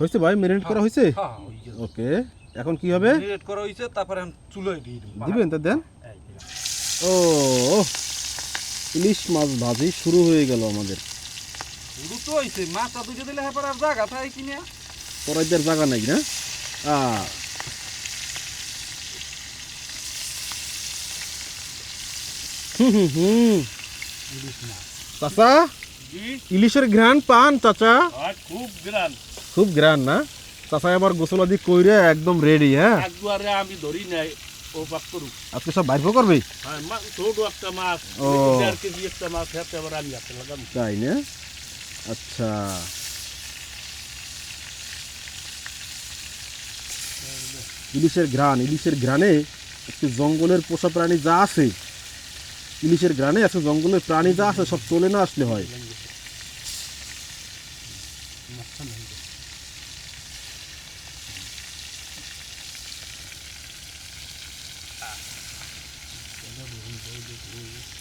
হয়েছে ভাই? মেরিনেট করা হয়েছে? হ্যাঁ ওকে এখন কি হবে? রেড করা হইছে তারপরে আমি চুলোয় দিয়ে দিব। দিবেন তা দেন। ও ইলিশ মাছ ভাজি শুরু হয়ে গেল আমাদের। শুরু তো হইছে মাছটা দুইটা দিলে হ্যাঁ আর জায়গা থাকে কিনা। করাইদের জায়গা নাই না? আ। হুম হুম হুম। চাচা ইলিশের ঘ্রাণ পান চাচা। খুব গ্রান খুব ঘ্রাণ না? চাচা এবার গোসলাদি কইরে একদম রেডি হ্যাঁ? একবারে আমি ধরি নাই ও পাক আজকে সব বাইর করবে? হ্যাঁ মা- ছোট একটা মাছ ও। কেজি একটা মাছ হাতে আবার আমি হাতে লাগাম তাই না? আচ্ছা। ইলিশের ঘ্রাণ ইলিশের ঘ্রাণে একটু জঙ্গলের পোষা প্রাণী যা আছে ইলিশের ঘ্রাণে আছে জঙ্গলের প্রাণী যা আছে সব চলে না আসলে হয়। Entendeu?